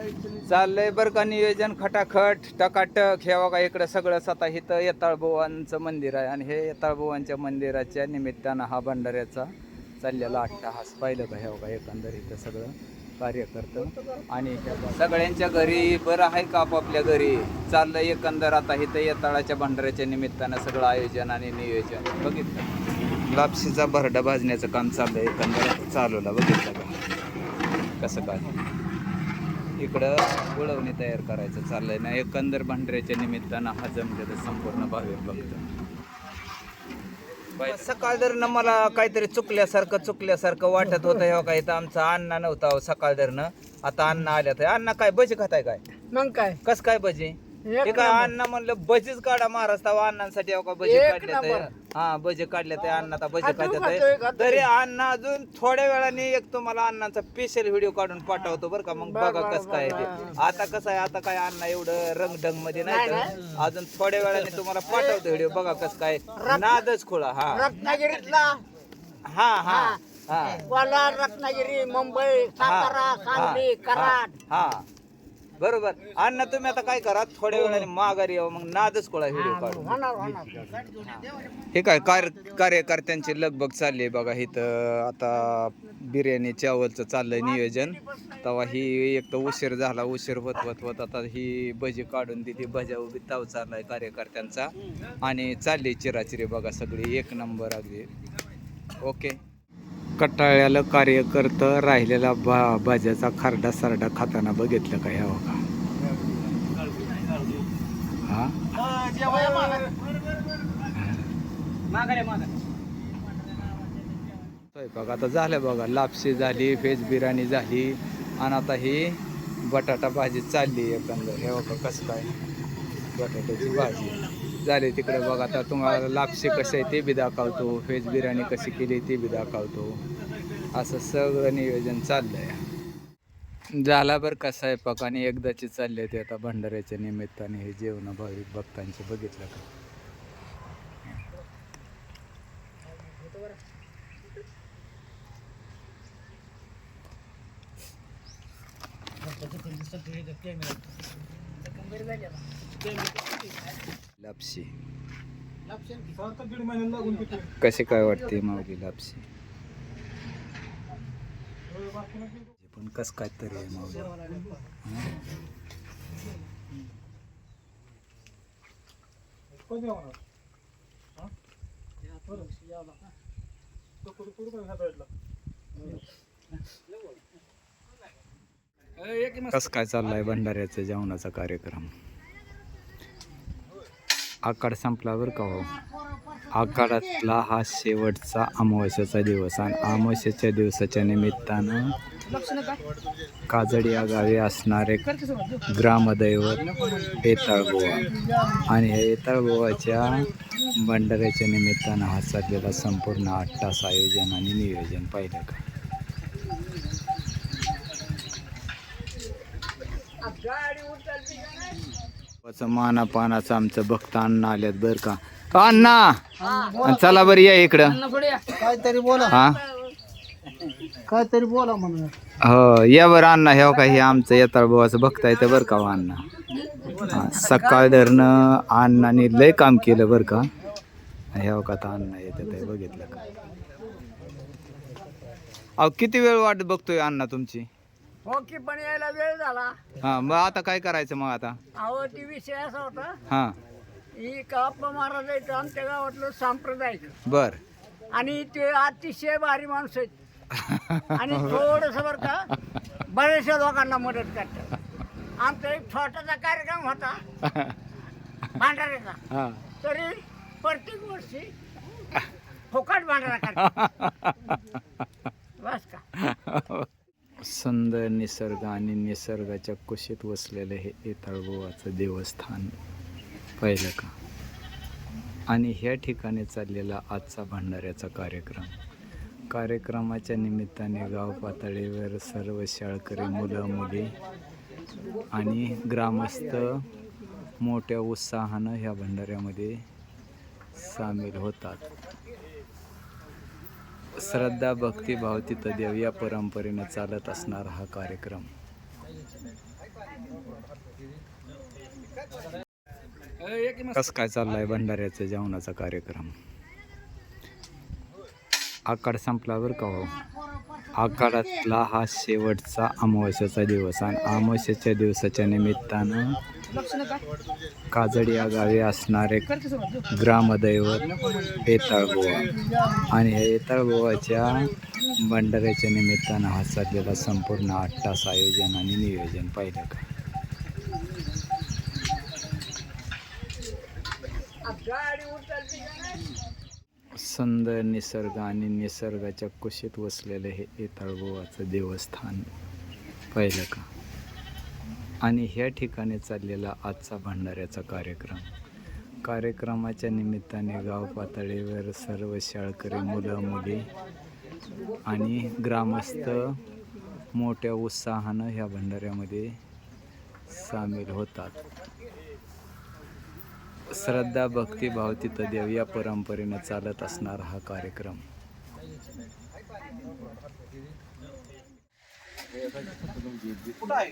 चाललंय बरं का नियोजन खटाखट टकाटक. हे बघा इकडं सगळंच आता इथं येताळबुवांचं मंदिर आहे आणि हे येताळबुवांच्या मंदिराच्या निमित्तानं हा भंडाऱ्याचा चाललेला अट्टहास पाहिलं का? हे बघा एकंदर इथं सगळं कार्य करतं. आणि सगळ्यांच्या घरी बरं आहे का आपापल्या घरी? चाललंय एकंदर आता इथं येताळाच्या भंडाऱ्याच्या निमित्तानं सगळं आयोजन आणि नियोजन. बघितलं लापशीचा भरडा भाजण्याचं काम चाललंय एकंदर. चालवला बघितलं का? कसं काय? इकडं गुळवणी तयार करायचं चाललंय. ना एकंदर भांडऱ्याच्या निमित्तानं हा जमलेलं संपूर्ण भाविक बघतो सकाळ दरनं मला काहीतरी चुकल्यासारखं चुकल्यासारखं वाटत होतं. हे का इथं आमचा अण्णा नव्हता दरनं. आता अण्णा आल्यात. अण्णा काय भजी खाताय काय? मग काय? कस काय भजी? ते काय अण्णा म्हणलं भजीच काढा महाराष्ट्र अण्णांसाठी हो का भजी एक काढले नंबर. हा भजी काढले ते अण्णा आता भजी अजून खातोय. तरी. अण्णा अजून थोड्या वेळाने एक तुम्हाला अण्णांचा स्पेशल व्हिडिओ काढून पाठवतो बरं का. मग बघा बर, कसं काय बर, ते. आता कसं आहे आता काय अण्णा एवढं रंगढंगमध्ये नाही नाही, तर. अजून थोड्या वेळाने तुम्हाला पाठवतो व्हिडिओ बघा कसं काय. नादच खोळा हा. रत्नागिरीतला. हा हा हा. रत्नागिरी मुंबई सातारा सांगली हा, कराड. हा. बरोबर. अण्णा तुम्ही आता काय करा? थोड्या वेळाने माघारी यावं मग नादच खोळा व्हिडिओ होणार हे काय कार्य कार्यकर्त्यांची लगबग चालली आहे बघा. इथं आता बिर्याणी चावलचं चाललंय नियोजन. तेव्हा ही एक तर उशीर झाला उशीर होत होत होत. आता ही भजी काढून दिली भजा उभी ताव चाललाय कार्यकर्त्यांचा. आणि चालली चिराचिरी बघा सगळी एक नंबर अगदी. ओके. कटाळ्याला कार्यकर्त राहिलेला भा भाज्याचा खारडा सारडा खाताना बघितलं का ह्या हो बघा स्वयंपाक आता झालं बघा. लापशी झाली व्हेज बिर्याणी झाली आणि आता ही बटाटा भाजी चालली एकंदर. हे हो बघा कसं काय? बटाट्याची भाजी. झाले तिकडे बघा आता तुम्हाला लापशी कसे आहे ते बी दाखवतो व्हेज बिर्याणी कशी केली ते बी दाखवतो. असं सगळं नियोजन चाललंय. झाला बरं का स्वयंपाक आणि एकदाची चालले ते आता भंडाऱ्याच्या निमित्ताने हे जेवण भाविक भक्तांचे बघितलं का? लापशी. कशी काय वाटते माऊली लापशी? पण कस काय तरी आहे माऊली. कस काय चाललाय भंडाऱ्याचा जेवणाचा कार्यक्रम? आखाड संपल्यावर का हो. हा शेवटचा अमावस्याचा दिवस आणि अमावस्याच्या दिवसाच्या निमित्तानं काजडी या गावी असणारे ग्रामदैवत येताळगोवा. आणि या येताळगोवाच्या भंडाऱ्याच्या निमित्तानं हा चाललेला संपूर्ण आठ तास आयोजन आणि नियोजन पाहिलं का? माना पानाचं आमचं भक्त अण्णा आल्यात बर का. अण्णा! आणि चला बरं या इकडं. काहीतरी बोला. हा? काहीतरी बोला म्हणून. हो या बरं अण्णा हे का हे आमचं येताळ भावाचं भक्त आहे बरं का हो अण्णा? हा, सकाळ धरणं अण्णाने लय काम केलं बरं का. हे का आता अण्णा येतात आहे बघितलं का. अहो किती वेळ वाट बघतोय अण्णा तुमची? हो की पण यायला वेळ झाला. हा मग आता काय करायचं मग आता? अहो ती विषय असा होता. हा. ही काप्पा महाराज आहेत आमच्या गावातलं सांप्रदायिक. बर. आणि ते अतिशय भारी माणूस आहेत. आणि थोडस बर का बऱ्याचशा लोकांना मदत करतात. आमचा एक छोटासा कार्यक्रम होता भांडाऱ्याचा. हा. तरी प्रत्येक वर्षी फुकट भांडारा करतात. सुंदर निसर्ग आणि निसर्गाच्या कुशीत वसलेलं हे येताळगोवाचं देवस्थान. पाहिलं का? आणि ह्या ठिकाणी चाललेला आजचा भंडाऱ्याचा कार्यक्रम. कार्यक्रमाच्या निमित्ताने गाव पातळीवर सर्व शाळकरी मुलं मुली आणि ग्रामस्थ मोठ्या उत्साहानं ह्या भंडाऱ्यामध्ये सामील होतात. श्रद्धा भक्तिभाव तिथं देव या परंपरेनं चालत असणारा हा कार्यक्रम. कस काय चाललाय भंडाऱ्याचा जेवणाचा कार्यक्रम? आखाड संपला बरं का हो? आखाडातला हा शेवटचा अमावस्याचा दिवस आणि अमावस्याच्या दिवसाच्या निमित्तानं काजडी या गावी असणारे ग्रामदैवत येताळगोवा आणि या येताळगोवाच्या भंडाऱ्याच्या निमित्तानं हा चाललेला संपूर्ण आठ तास आयोजन आणि नियोजन पाहिलं का? सुंदर निसर्ग आणि निसर्गाच्या कुशीत वसलेलं हे येताळगोवाचं देवस्थान पाहिलं का? आणि ह्या ठिकाणी चाललेला आजचा भंडाऱ्याचा कार्यक्रम. कार्यक्रमाच्या निमित्ताने गाव पातळीवर सर्व शाळकरी मुलं मुली आणि ग्रामस्थ मोठ्या उत्साहानं ह्या भंडाऱ्यामध्ये सामील होतात. श्रद्धा भक्तीभाव तिथं देव या परंपरेनं चालत असणारा हा कार्यक्रम. कुठं आहे